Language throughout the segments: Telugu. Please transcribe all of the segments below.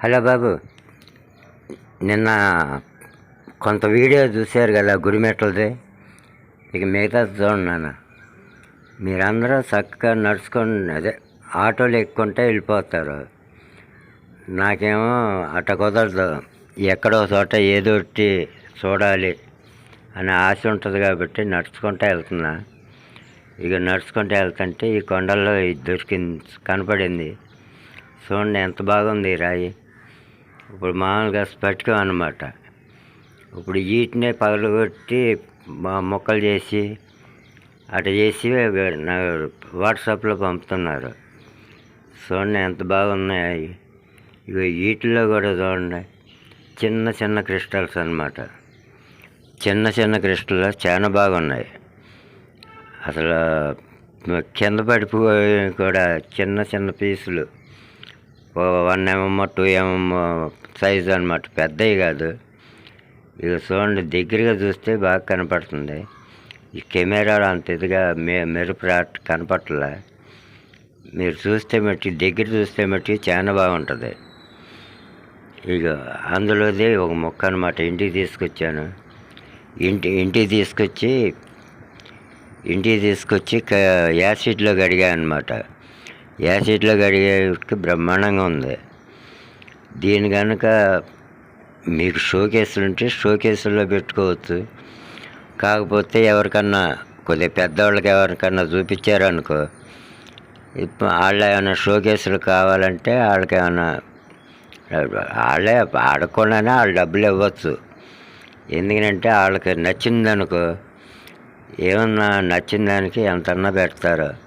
హలో బాబు. నిన్న కొంత వీడియో చూశారు కదా గురిమెట్లది ఇక మిగతా చూడండి మీరందరూ చక్కగా నడుచుకొని అదే ఆటోలు ఎక్కుంటే వెళ్ళిపోతారు. నాకేమో అట్ట కుదరదు. ఎక్కడో చోట ఏదో ఒకటి చూడాలి అనే ఆశ ఉంటుంది కాబట్టి నడుచుకుంటూ వెళ్తున్నా. ఇక నడుచుకుంటూ వెళ్తుంటే ఈ కొండల్లో ఇది దొరికింది కనపడింది. చూడండి ఎంత బాగుంది రాయి. ఇప్పుడు మామూలుగా స్పటికం అనమాట ఇప్పుడు వీటినే పగలగొట్టి మా మొక్కలు చేసి అటు చేసి వాట్సాప్లో పంపుతున్నారు. చూడండి ఎంత బాగున్నాయి. ఇక వీటిల్లో కూడా చూడండి. చిన్న చిన్న క్రిస్టల్స్ అన్నమాట. చిన్న చిన్న క్రిస్టల్ చాలా బాగున్నాయి. అసలు కింద పడిపోయి కూడా చిన్న చిన్న పీసులు. One mm two mm size అనమాట పెద్దవి కాదు. ఇక చూడండి దగ్గరగా చూస్తే బాగా కనపడుతుంది. ఈ కెమెరాలో అంత ఇదిగా మె మెరుపు రా కనపడలే మీరు చూస్తే మట్టి దగ్గర చూస్తే మట్టి చాలా బాగుంటుంది. ఇక అందులోది ఒక మొక్క అనమాట ఇంటికి తీసుకొచ్చాను. ఇంటి ఇంటికి తీసుకొచ్చి ఇంటికి తీసుకొచ్చి యాసిడ్లో కడిగా అనమాట యాసిడ్లో కడిగేటికి బ్రహ్మాండంగా ఉంది. దీని కనుక మీకు షోకేసులు ఉంటే షోకేసుల్లో పెట్టుకోవచ్చు. కాకపోతే ఎవరికన్నా కొద్దిగా పెద్దవాళ్ళకి ఎవరికన్నా చూపించారనుకో ఇప్పుడు వాళ్ళు ఏమైనా షోకేసులు కావాలంటే వాళ్ళకి ఏమైనా వాళ్ళే ఆడకుండానే వాళ్ళు డబ్బులు ఇవ్వచ్చు. ఎందుకంటే వాళ్ళకి నచ్చిందనుకో ఏమన్నా నచ్చిన దానికి ఎంతన్నా పెడతారు.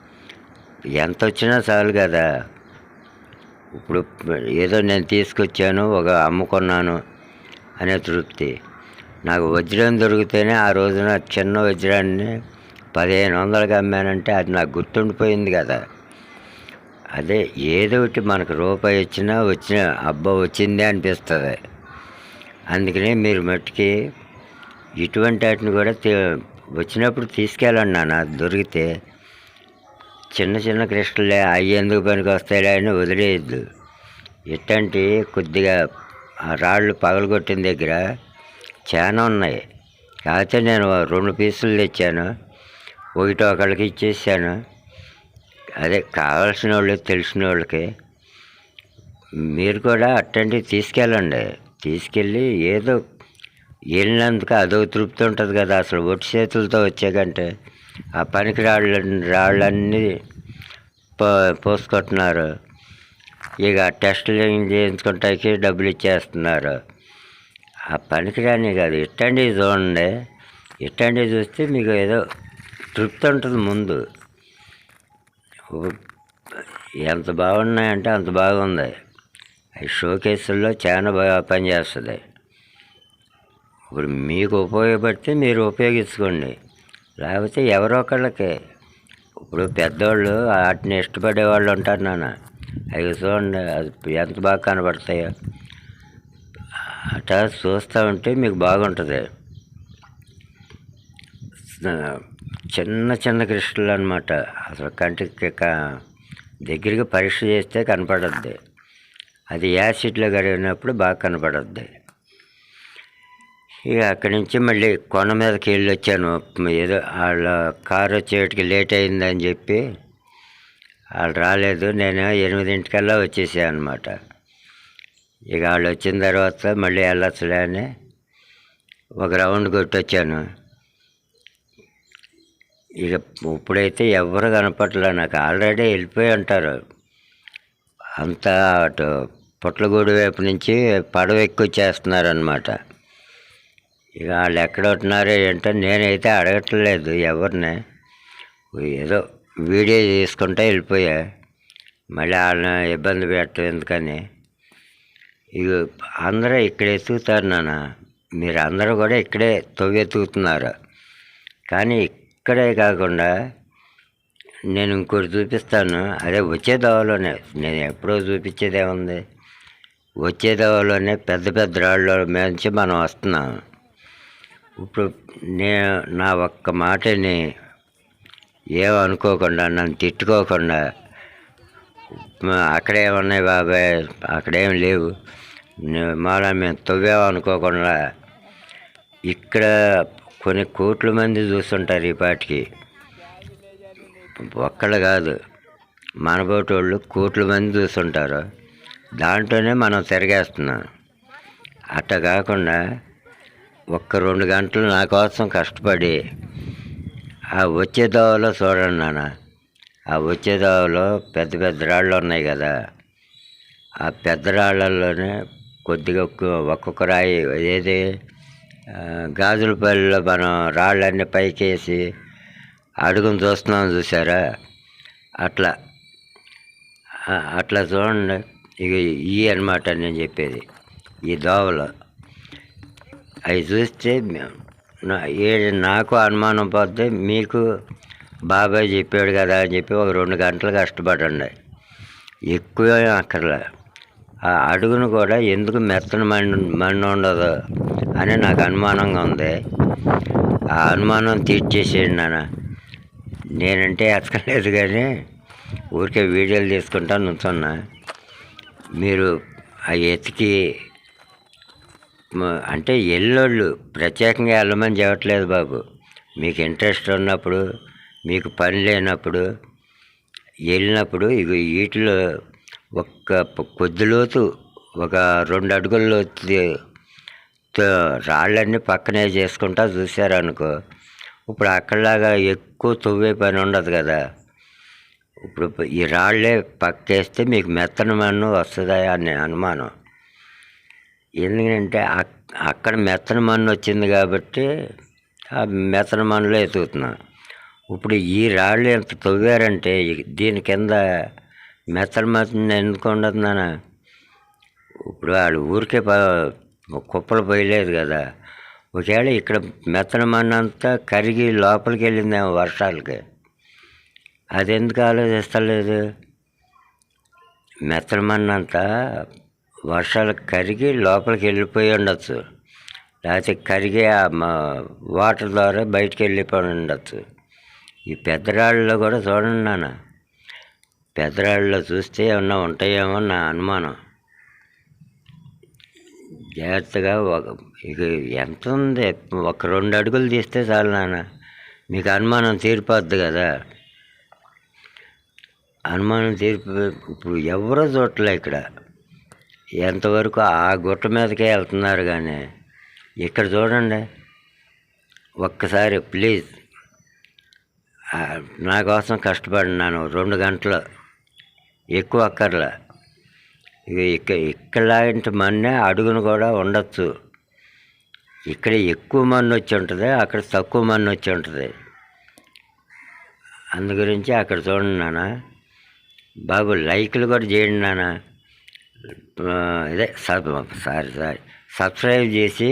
ఎంత వచ్చినా చాలు కదా. ఇప్పుడు ఏదో నేను తీసుకొచ్చాను ఒక అమ్ముకున్నాను అనే తృప్తి. నాకు వజ్రం దొరికితేనే ఆ రోజున చిన్న వజ్రాన్ని పదిహేను వందలకి అమ్మానంటే అది నాకు గుర్తుండిపోయింది కదా. అదే ఏదో ఒకటి మనకు రూపాయి వచ్చినా వచ్చిన అబ్బా వచ్చిందే అనిపిస్తుంది. అందుకనే మీరు మట్టుకి ఇటువంటి వాటిని కూడా వచ్చినప్పుడు తీసుకెళ్ళండి నాన్న దొరికితే చిన్న చిన్న క్రిస్టల్లే అవి ఎందుకు పనికి వస్తాయిలే అని వదిలేయద్దు. ఇట్లాంటి కొద్దిగా రాళ్ళు పగలగొట్టిన దగ్గర చాలా ఉన్నాయి. కాకపోతే నేను రెండు పీసులు తెచ్చాను. ఒకటి ఒకళ్ళకి ఇచ్చేసాను. అదే కావాల్సిన వాళ్ళు తెలిసిన వాళ్ళకి మీరు కూడా అట్లాంటివి తీసుకెళ్ళండి. తీసుకెళ్ళి ఏదో వెళ్ళినందుకు అదో తృప్తి ఉంటుంది కదా. అసలు ఒట్టి చేతులతో వచ్చాకంటే ఆ పనికి రాళ్ళ రాళ్ళన్నీ పో పోసుకుంటున్నారు. ఇక టెస్టులు చేయించుకుంటాకి డబ్బులు ఇచ్చేస్తున్నారు. ఆ పనికి రాని కాదు ఇట్టండి చూడండి. ఇట్టండి చూస్తే మీకు ఏదో తృప్తి ఉంటుంది ముందు. ఎంత బాగున్నాయంటే అంత బాగుంది. అవి షోకేసుల్లో చాలా బాగా పనిచేస్తుంది. ఇప్పుడు మీకు ఉపయోగపడితే మీరు ఉపయోగించుకోండి. లేకపోతే ఎవరో ఒకళ్ళకి. ఇప్పుడు పెద్దవాళ్ళు వాటిని ఇష్టపడే వాళ్ళు ఉంటారు నాన్న. అవి చూడండి అది ఎంత బాగా కనబడతాయో. అట్లా చూస్తూ ఉంటే మీకు బాగుంటుంది. చిన్న చిన్న క్రిస్టల్ అనమాట అసలు కంటికి దగ్గరికి దగ్గరగా పరీక్ష చేస్తే కనపడద్ది. అది యాసిడ్లో కడిగినప్పుడు బాగా కనపడద్ది. ఇక అక్కడి నుంచి మళ్ళీ కొండ మీదకి వెళ్ళి వచ్చాను ఏదో వాళ్ళ కారు వచ్చేటికి లేట్ అయిందని చెప్పి వాళ్ళు రాలేదు. నేను ఎనిమిదింటికల్లా వచ్చేసాను అనమాట ఇక వాళ్ళు వచ్చిన తర్వాత మళ్ళీ వెళ్ళొచ్చలే అని ఒక రౌండ్ కొట్టొచ్చాను. ఇక ఇప్పుడైతే ఎవరు కనపట్లే నాకు ఆల్రెడీ వెళ్ళిపోయి ఉంటారు. అంతా అటు పుట్లగూడు వైపు నుంచి పడవ ఎక్కువ చేస్తున్నారనమాట ఇక వాళ్ళు ఎక్కడ ఏంటో నేనైతే అడగట్లేదు ఎవరిని. ఏదో వీడియో తీసుకుంటే వెళ్ళిపోయా. మళ్ళీ వాళ్ళని ఇబ్బంది పెట్టడం ఎందుకని. ఇక అందరూ ఇక్కడ ఎత్తుకుతారు నాన్న. మీరు అందరూ కూడా ఇక్కడే తవ్వెత్తుకుతున్నారు కానీ ఇక్కడే కాకుండా నేను ఇంకోటి చూపిస్తాను. అదే వచ్చే దోవలోనే నేను ఎప్పుడో చూపించేదే ఉంది వచ్చే దవలోనే పెద్ద పెద్ద రాళ్ళ నుంచి మనం వస్తున్నాం. ఇప్పుడు నేను నా ఒక్క మాటని ఏమనుకోకుండా నన్ను తిట్టుకోకుండా మ- బాబాయ్ అక్కడేం లేవు. నే- మళ్ళా మేము తవ్వామనుకోకుండా ఇక్కడ కొన్ని కోట్ల మంది చూస్తుంటారు ఈ పాటికి. ఒక్కళ్ళు కాదు మనబోటి వాళ్ళు కోట్ల మంది చూస్తుంటారు. దాంట్లోనే మనం తిరిగేస్తున్నాం. అట్ట కాకుండా ఒక్క రెండు గంటలు నా కోసం కష్టపడి ఆ వచ్చే దోవలో చూడండి నాన్న. ఆ వచ్చే దోవలో పెద్ద పెద్ద రాళ్ళు ఉన్నాయి కదా. ఆ పెద్ద రాళ్ళల్లోనే కొద్దిగా ఒక్కొక్క రాయి ఏది గాజుల గాజులపల్లిలో మనం రాళ్ళన్నీ పైకేసి అడుగును చూస్తున్నాం చూసారా? అట్లా అట్లా చూడండి. ఇక ఈ అనమాట నేను చెప్పేది. ఈ దోవలు అవి చూస్తే ఏది నాకు అనుమానం పోతే మీకు బాబాయ్ చెప్పాడు కదా అని చెప్పి ఒక రెండు గంటలు కష్టపడండి. ఎక్కువ అక్కర్లే. ఆ అడుగును కూడా ఎందుకు మెత్తన మండి మండి ఉండదు అని నాకు అనుమానంగా ఉంది. ఆ అనుమానం తీర్చేసేయండి నాన్న. నేనంటే ఎతకలేదు కానీ ఊరికే వీడియోలు తీసుకుంటా నుంచున్నా. మీరు ఆ ఎతికి అంటే ఎల్లోళ్ళు ప్రత్యేకంగా వెళ్ళమని చెప్పట్లేదు బాబు. మీకు ఇంట్రెస్ట్ ఉన్నప్పుడు మీకు పని లేనప్పుడు వెళ్ళినప్పుడు ఇక వీటిలో ఒక్క కొద్దిలోతు కొద్ది లోతు ఒక రెండు అడుగుల లోతు తో- రాళ్ళన్నీ పక్కనే చేసుకుంటా చూసారనుకో ఇప్పుడు అక్కడలాగా ఎక్కువ తవ్వే పని ఉండదు కదా. ఇప్పుడు ఈ రాళ్ళే పక్కేస్తే మీకు మెత్తన మన్ను వస్తుందా అని అనుమానం. ఎందుకంటే అక్కడ మెత్తన మన్ను వచ్చింది కాబట్టి ఆ మెత్తన మన్నులో ఎతుకుతున్నా ఇప్పుడు ఈ రాళ్ళు ఎంత తవ్వారంటే దీని కింద మెత్తన మన్ను ఎందుకు ఉండదు నాన్న ఇప్పుడు వాళ్ళు ఊరికే కుప్పలు పోయలేదు కదా. ఒకవేళ ఇక్కడ మెత్తన మన్ను అంతా కరిగి లోపలికి వెళ్ళిందేమో వర్షాలకి. అది ఎందుకు ఆలోచిస్తలేదు? మెత్తన మన్నంతా అంతా వర్షాలు కరిగి లోపలికి వెళ్ళిపోయి ఉండొచ్చు. లేకపోతే కరిగి ఆ మా వాటర్ ద్వారా బయటికి వెళ్ళిపోయి ఉండొచ్చు. ఈ పెద్దరాళ్ళలో కూడా చూడండి నాన్న. పెద్దరాళ్ళలో చూస్తే ఏమన్నా ఉంటాయేమో నా అనుమానం. జాగ్రత్తగా ఒక ఇక ఎంత ఉంది? ఒక రెండు అడుగులు తీస్తే చాలు నాన్న. మీకు అనుమానం తీరిపోద్ది కదా. అనుమానం తీరిపో ఇప్పుడు ఎవరో చూడలే ఇక్కడ. ఎంతవరకు ఆ గుట్ట మీదకే వెళ్తున్నారు కానీ ఇక్కడ చూడండి. ఒక్కసారి ప్లీజ్. నా కోసం కష్టపడినాను. రెండు గంటలు. ఎక్కువ అక్కర్లే. ఇక ఇక్కడ ఇక్కడలాంటి మన్నే అడుగును కూడా ఉండొచ్చు. ఇక్కడ ఎక్కువ మన్ను వచ్చి ఉంటుంది అక్కడ తక్కువ మన్ను వచ్చి ఉంటుంది. అందు గురించి అక్కడ చూడండి నాన్న. బాబు లైక్లు కూడా చేయండి నాన్న. ఇదే సబ్ సారీ సారీ సబ్స్క్రైబ్ చేసి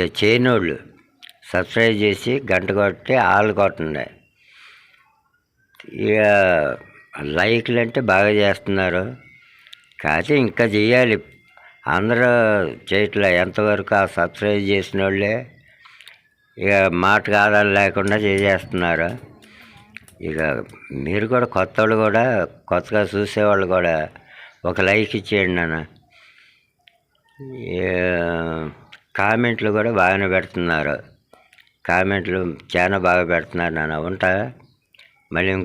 చే- చేయనోళ్ళు సబ్స్క్రైబ్ చేసి గంట కొట్టి ఆలు కొట్టండి. ఇక లైక్లు అంటే బాగా చేస్తున్నారు. కాకపోతే ఇంకా చేయాలి. అందరూ చేయట్లే. ఎంతవరకు ఆ సబ్స్క్రైబ్ చేసిన వాళ్ళే ఇక మాట ఆధారం లేకుండా చేసేస్తున్నారు. ఇక మీరు కూడా కొత్త వాళ్ళు కూడా కొత్తగా చూసేవాళ్ళు కూడా ఒక లైక్ ఇచ్చేయండి నాన్న. కామెంట్లు కూడా బాగానే పెడుతున్నారు. కామెంట్లు చాలా బాగా పెడుతున్నారు నాన్న. ఉంటా? మళ్ళీ ఇంకో